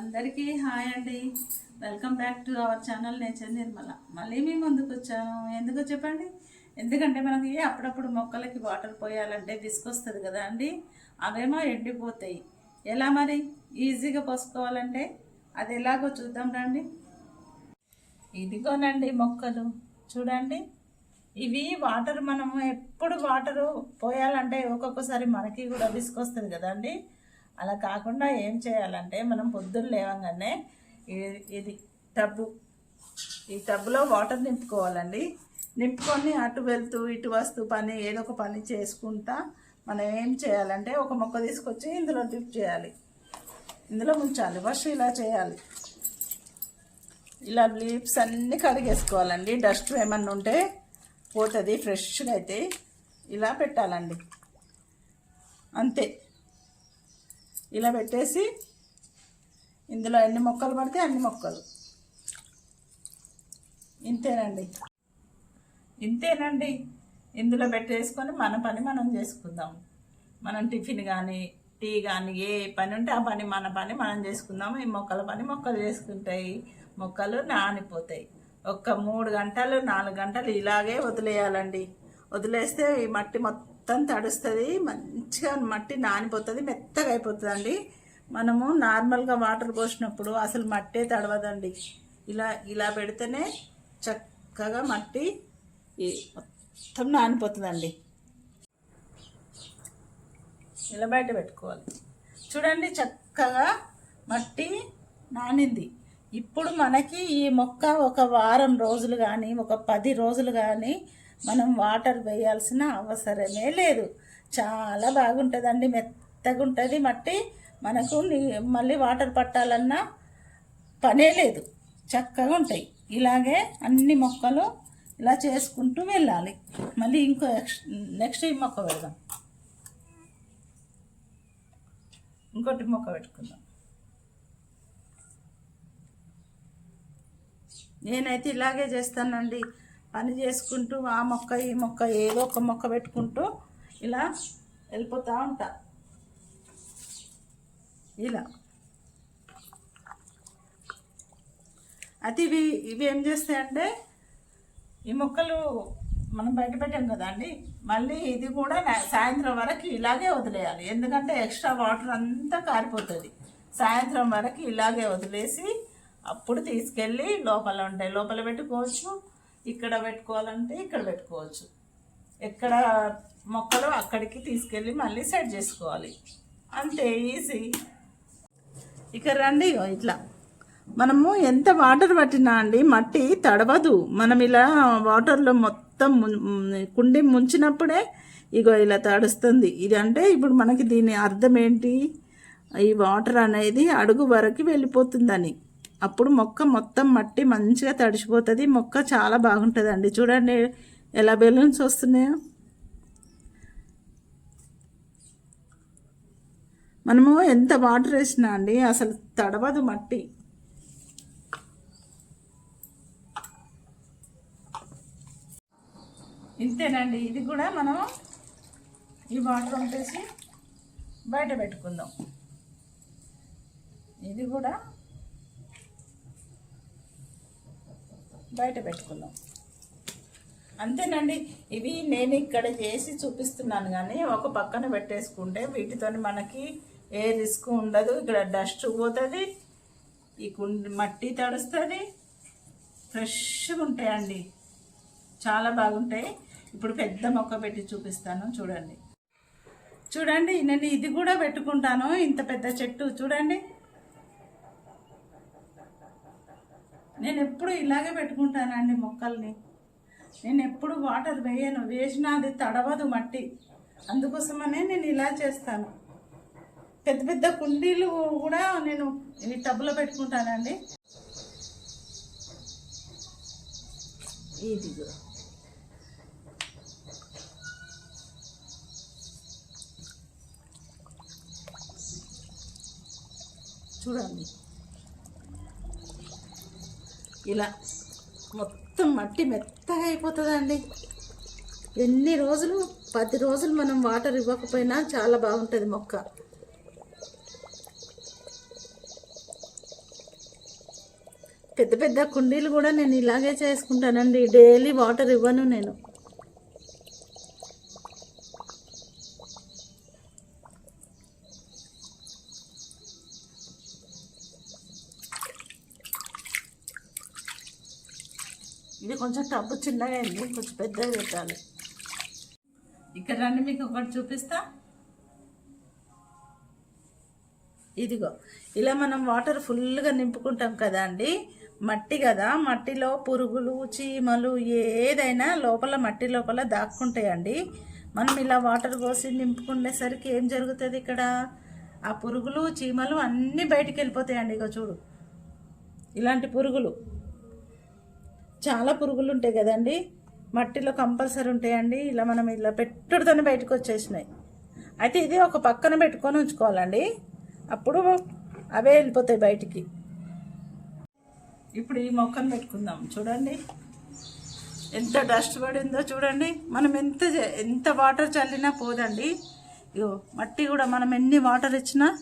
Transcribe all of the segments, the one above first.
అందరికీ హాయ్ అండి. Welcome back to our channel nature Nirmala మళ్ళీ మీ ముందుకు వచ్చాను. ఎందుకో చెప్పండి? ఎందుకంటే మనకి అప్పుడప్పుడు మొక్కలకి వాటర్ పోయాలంటే విసుకొస్తుంది కదా అండి? అవేమో ఎండిపోతాయి. ఎలా మరి? ఈజీగా పోసుకోవాలంటే అది ఎలాగో చూద్దాం రండి. ఇదిగోనండి మొక్కలు. చూడండి. ఇవి వాటర్ మనము ఎప్పుడు వాటరు పోయాలంటే ఒక్కొక్కసారి మనకి కూడా విసుకొస్తుంది కదండి అలా కాకుండా ఏం చేయాలంటే మనం పొద్దున్న లేవగానే ఇది- టబ్బు. ఈ టబ్బులో వాటర్ నింపుకోవాలండి. నింపుకొని అటు వెళ్తూ ఇటు వస్తూ పని ఏదో ఒక పని చేసుకుంటా మనం ఏం చేయాలంటే ఒక మొక్క తీసుకొచ్చి ఇందులో డిప్ చేయాలి. ఇందులో ముంచాలి. ఫస్ట్ ఇలా చేయాలి. ఇలా లీవ్స్ అన్నీ కడిగేసుకోవాలండి. డస్ట్ ఏమన్నా ఉంటే పోతుంది ఫ్రెష్గా అయితే. ఇలా పెట్టాలండి. అంతే. ఇలా పెట్టేసి ఇందులో ఎన్ని మొక్కలు పడితే అన్ని మొక్కలు. ఇంతేనండి. ఇంతేనండి. ఇందులో పెట్టేసుకొని మన పని మనం చేసుకుందాం. మనం టిఫిన్ కానీ టీ కానీ ఏ పని ఉంటే ఆ పని మన పని మనం చేసుకుందాం. ఈ మొక్కల పని మొక్కలు చేసుకుంటాయి. మొక్కలు నానిపోతాయి. ఒక్క మూడు గంటలు నాలుగు గంటలు ఇలాగే వదిలేయాలండి. వదిలేస్తే ఈ మట్టి మొత్తం తడుస్తుంది మంచిగా మట్టి నానిపోతుంది మెత్తగా అయిపోతుందండి. మనము నార్మల్గా వాటర్ పోసినప్పుడు అసలు మట్టే తడవదండి. ఇలా ఇలా పెడితేనే చక్కగా మట్టి మొత్తం నానిపోతుందండి. ఇలా బయట పెట్టుకోవాలి. చూడండి చక్కగా మట్టి నానింది. ఇప్పుడు మనకి ఈ మొక్క ఒక వారం రోజులు కానీ ఒక పది రోజులు కానీ మనం వాటర్ వేయాల్సిన అవసరమే లేదు. చాలా బాగుంటుందండి మెత్తగా ఉంటుంది మట్టి. మనకు మళ్ళీ వాటర్ పట్టాలన్నా పనే లేదు. చక్కగా ఉంటాయి. ఇలాగే అన్ని మొక్కలు ఇలా చేసుకుంటూ వెళ్ళాలి. మళ్ళీ ఇంకో ఎక్స్- నెక్స్ట్ ఈ మొక్క పెడదాం. ఇంకోటి మొక్క పెట్టుకుందాం. నేనైతే ఇలాగే చేస్తానండి. పని చేసుకుంటూ ఆ మొక్క ఈ మొక్క ఏదో ఒక మొక్క పెట్టుకుంటూ ఇలా వెళ్ళిపోతూ ఉంటా. ఇలా. అయితే ఇవి ఇవి ఏం చేస్తాయంటే ఈ మొక్కలు మనం బయట పెట్టాం కదండి మళ్ళీ ఇది కూడా సాయంత్రం వరకు ఇలాగే వదిలేయాలి. ఎందుకంటే ఎక్స్ట్రా వాటర్ అంతా కారిపోతుంది. సాయంత్రం వరకు ఇలాగే వదిలేసి అప్పుడు తీసుకెళ్ళి లోపల ఉంటాయి. లోపల పెట్టుకోవచ్చు. ఇక్కడ పెట్టుకోవాలంటే ఇక్కడ పెట్టుకోవచ్చు. ఎక్కడ మొక్కలు అక్కడికి తీసుకెళ్ళి మళ్ళీ సెట్ చేసుకోవాలి. అంతే ఈజీ. ఇక రండి ఇగో ఇట్లా. మనము ఎంత వాటర్ పట్టినా అండి మట్టి తడవదు. మనం ఇలా వాటర్లో మొత్తం ముం- కుండి ముంచినప్పుడే ఇగో ఇలా తడుస్తుంది. ఇది అంటే ఇప్పుడు మనకి దీని అర్థం ఏంటి? ఈ వాటర్ అనేది అడుగు వరకు వెళ్ళిపోతుందని. అప్పుడు మొక్క మొత్తం మట్టి మంచిగా తడిచిపోతుంది మొక్క చాలా బాగుంటుందండి. చూడండి ఎలా బెలూన్స్ వస్తున్నాయో. మనము ఎంత వాటర్ వేసినా అండి అసలు తడవదు మట్టి. ఇంతేనండి. ఇది కూడా మనం ఈ వాటర్ వంపేసి బయట పెట్టుకుందాం. ఇది కూడా బయట పెట్టుకుందాం. అంతేనండి ఇవి నేను ఇక్కడ చేసి చూపిస్తున్నాను కానీ ఒక పక్కన పెట్టేసుకుంటే వీటితో మనకి ఏ రిస్క్ ఉండదు. ఇక్కడ డస్ట్ పోతుంది ఈ కుండి మట్టి తడుస్తుంది. ఫ్రెష్గా ఉంటాయండి. చాలా బాగుంటాయి. ఇప్పుడు పెద్ద మొక్క పెట్టి చూపిస్తాను చూడండి. చూడండి నేను ఇది కూడా పెట్టుకుంటాను ఇంత పెద్ద చెట్టు. చూడండి. నేను ఎప్పుడు ఇలాగే పెట్టుకుంటానండి మొక్కల్ని. నేను ఎప్పుడు వాటర్ వేయను. వేసినా అది తడవదు మట్టి. అందుకోసమనే నేను ఇలా చేస్తాను. పెద్ద పెద్ద కుండీలు కూడా నేను ఈ టబ్లో పెట్టుకుంటానండి. చూడండి. ఇలా మొత్తం మట్టి మెత్తగా అయిపోతుందండి. ఎన్ని రోజులు? పది రోజులు మనం వాటర్ ఇవ్వకపోయినా చాలా బాగుంటుంది మొక్క. పెద్ద పెద్ద కుండీలు కూడా నేను ఇలాగే చేసుకుంటానండి. డైలీ వాటర్ ఇవ్వను నేను. ఇది కొంచెం టబ్బు చిన్నగా అయింది కొంచెం పెద్దగా పెట్టాలి. ఇక్కడ రండి మీకు ఒకటి చూపిస్తా. ఇదిగో ఇలా మనం వాటర్ ఫుల్గా నింపుకుంటాం కదా అండి? మట్టి కదా మట్టిలో పురుగులు చీమలు ఏదైనా లోపల మట్టి లోపల దాక్కుంటాయండి. మనం ఇలా వాటర్ పోసి నింపుకునేసరికి ఏం జరుగుతుంది ఇక్కడ? ఆ పురుగులు చీమలు అన్నీ బయటికి వెళ్ళిపోతాయండి ఇగో చూడు. ఇలాంటి పురుగులు. చాలా పురుగులు ఉంటాయి కదండి. మట్టిలో కంపల్సరీ ఉంటాయండి. ఇలా మనం ఇలా పెట్టుడుతోనే బయటకు వచ్చేసినాయి. అయితే ఇది ఒక పక్కన పెట్టుకొని ఉంచుకోవాలండి. అప్పుడు అవే వెళ్ళిపోతాయి బయటికి. ఇప్పుడు ఈ మొక్కను పెట్టుకుందాం. చూడండి. ఎంత డస్ట్ పడిందో చూడండి. మనం ఎంత చే- ఎంత వాటర్ చల్లినా పోదండి. ఇగో మట్టి కూడా మనం ఎన్ని వాటర్ ఇచ్చినా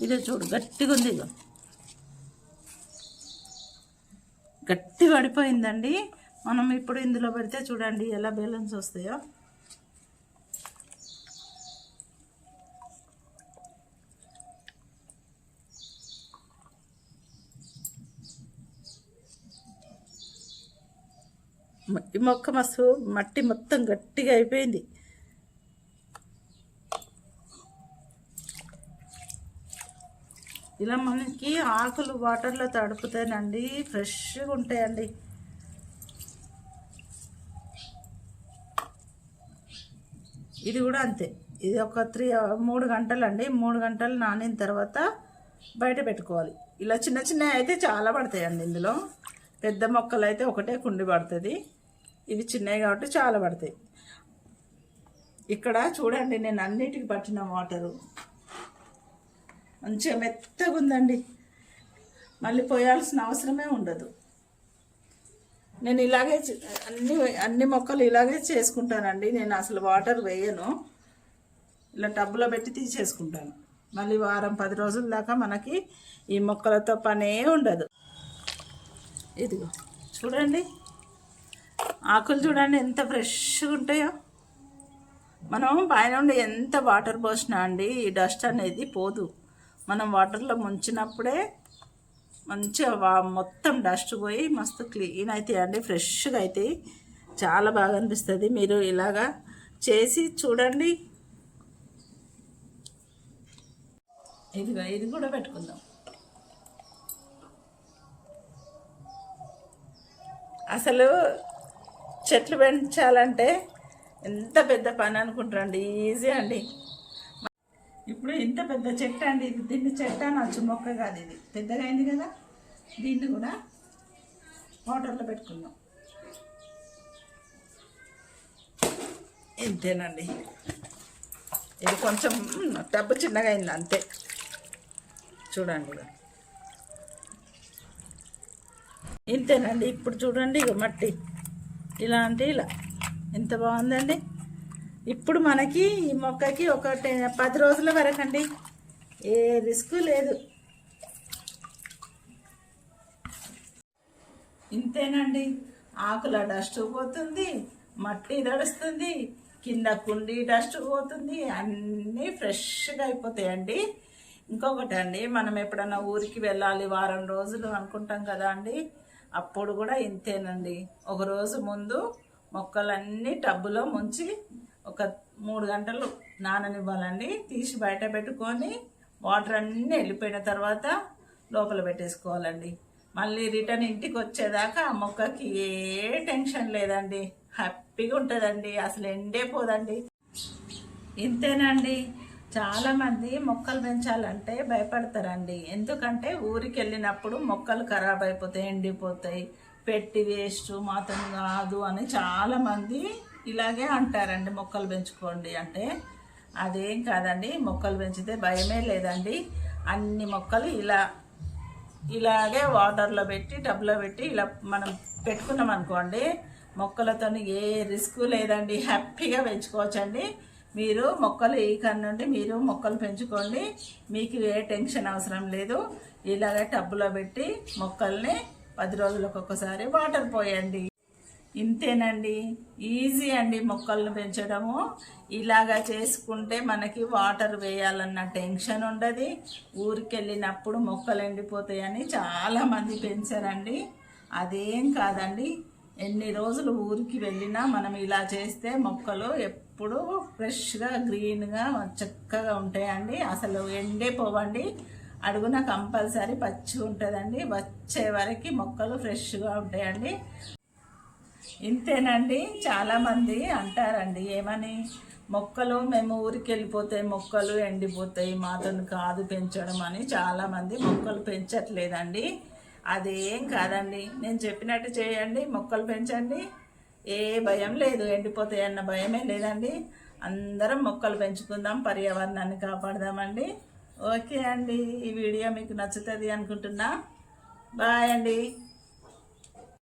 ఇదే చూడు గట్టిగా ఉంది ఇగో. గట్టి పడిపోయిందండి. మనం ఇప్పుడు ఇందులో పెడితే చూడండి ఎలా బ్యాలెన్స్ వస్తాయో. మట్టి ఈ మొక్క మస్తు మట్టి మొత్తం గట్టిగా అయిపోయింది. ఇలా మనకి ఆకులు వాటర్లో తడుపుతానండి ఫ్రెష్గా ఉంటాయండి. ఇది కూడా అంతే. ఇది ఒక త్రీ మూడు గంటలండి. మూడు గంటలు నానిన తర్వాత బయట పెట్టుకోవాలి. ఇలా చిన్న చిన్నవి అయితే చాలా పడతాయండి ఇందులో. పెద్ద మొక్కలు అయితే ఒకటే కుండి పడుతుంది. ఇవి చిన్నవి కాబట్టి చాలా పడతాయి. ఇక్కడ చూడండి నేను అన్నిటికి పట్టిన వాటరు. మంచిగా మెత్తగా ఉందండి. మళ్ళీ పోయాల్సిన అవసరమే ఉండదు. నేను ఇలాగే చే- అన్ని అన్ని మొక్కలు ఇలాగే చేసుకుంటానండి. నేను అసలు వాటర్ వేయను. ఇలా టబ్బులో పెట్టి తీసేసుకుంటాను. మళ్ళీ వారం పది రోజుల దాకా మనకి ఈ మొక్కలతో పనే ఉండదు. ఇదిగో చూడండి. ఆకులు చూడండి ఎంత ఫ్రెష్గా ఉంటాయో. మనం పైన ఉండి ఎంత వాటర్ పోసినా అండి ఈ డస్ట్ అనేది పోదు. మనం వాటర్లో ముంచినప్పుడే మంచిగా వా- మొత్తం డస్ట్ పోయి మస్తు క్లీన్ అవుతాయి అండి ఫ్రెష్గా అవుతాయి చాలా బాగా అనిపిస్తుంది. మీరు ఇలాగా చేసి చూడండి. ఇదిగో ఇది కూడా పెట్టుకుందాం. అసలు చెట్లు పెంచాలంటే ఎంత పెద్ద పని అనుకుంటారండి. ఈజీ అండి. ఇంత పెద్ద చెట్టు అండి ఇది. దీన్ని చెట్టు అనొచ్చు మొక్క కాదు ఇది. పెద్దగా అయింది కదా? దీన్ని కూడా వాటర్లో పెట్టుకుందాం. ఇంతేనండి. ఇది కొంచెం టబ్బు చిన్నగా అయింది అంతే. చూడండి ఇంతేనండి. ఇప్పుడు చూడండి ఇక మట్టి. ఇలా అంటే ఇలా. ఎంత బాగుందండి? ఇప్పుడు మనకి ఈ మొక్కకి ఒక పది రోజుల వరకు అండి ఏ రిస్క్ లేదు. ఇంతేనండి. ఆకుల డస్ట్ పోతుంది మట్టి దడుస్తుంది కింద కుండి డస్ట్ పోతుంది అన్నీ ఫ్రెష్గా అయిపోతాయండి. ఇంకొకటి అండి మనం ఎప్పుడన్నా ఊరికి వెళ్ళాలి వారం రోజులు అనుకుంటాం కదా అండి అప్పుడు కూడా ఇంతేనండి. ఒక రోజు ముందు మొక్కలన్నీ టబ్బులో ముంచి ఒక మూడు గంటలు నాననివ్వాలండి. తీసి బయట పెట్టుకొని వాటర్ అన్నీ వెళ్ళిపోయిన తర్వాత లోపల పెట్టేసుకోవాలండి. మళ్ళీ రిటర్న్ ఇంటికి వచ్చేదాకా ఆ మొక్కకి ఏ టెన్షన్ లేదండి. హ్యాపీగా ఉంటుందండి. అసలు ఎండే పోదండి. ఇంతేనండి. చాలామంది మొక్కలు పెంచాలంటే భయపడతారండి. ఎందుకంటే ఊరికి వెళ్ళినప్పుడు మొక్కలు ఖరాబ్ అయిపోతాయి ఎండిపోతాయి. పెట్టి వేస్ట్ మాత్రం కాదు అని చాలామంది ఇలాగే అంటారండి మొక్కలు పెంచుకోండి అంటే. అదేం కాదండి మొక్కలు పెంచితే భయమే లేదండి. అన్ని మొక్కలు ఇలా ఇలాగే వాటర్లో పెట్టి టబ్లో పెట్టి ఇలా మనం పెట్టుకున్నాం అనుకోండి మొక్కలతో ఏ రిస్క్ లేదండి హ్యాపీగా పెంచుకోవచ్చండి. మీరు మొక్కలు ఈ నుండి మీరు మొక్కలు పెంచుకోండి మీకు ఏ టెన్షన్ అవసరం లేదు. ఇలాగే టబ్బులో పెట్టి మొక్కల్ని పది రోజులకు ఒక్కసారి వాటర్ పోయండి. ఇంతేనండి. ఈజీ అండి మొక్కలను పెంచడము. ఇలాగా చేసుకుంటే మనకి వాటర్ వేయాలన్న టెన్షన్ ఉండదు. ఊరికి వెళ్ళినప్పుడు మొక్కలు ఎండిపోతాయని చాలామంది పెంచారండి. అదేం కాదండి. ఎన్ని రోజులు ఊరికి వెళ్ళినా మనం ఇలా చేస్తే మొక్కలు ఎప్పుడు ఫ్రెష్గా గ్రీన్గా చక్కగా ఉంటాయండి. అసలు ఎండే పోవండి. అడుగున కంపల్సరీ పచ్చి ఉంటుందండి. వచ్చే వరకు మొక్కలు ఫ్రెష్గా ఉంటాయండి. ఇంతేనండి. చాలామంది అంటారండి ఏమని? మొక్కలు మేము ఊరికి వెళ్ళిపోతే మొక్కలు ఎండిపోతాయి మాతను కాదు పెంచడం అని చాలామంది మొక్కలు పెంచట్లేదండి. అదేం కాదండి. నేను చెప్పినట్టు చేయండి మొక్కలు పెంచండి. ఏ భయం లేదు ఎండిపోతాయి అన్న భయమే లేదండి. అందరం మొక్కలు పెంచుకుందాం పర్యావరణాన్ని కాపాడదామండి. ఓకే అండి. ఈ వీడియో మీకు నచ్చుతుంది అనుకుంటున్నా. బాయ్ అండి.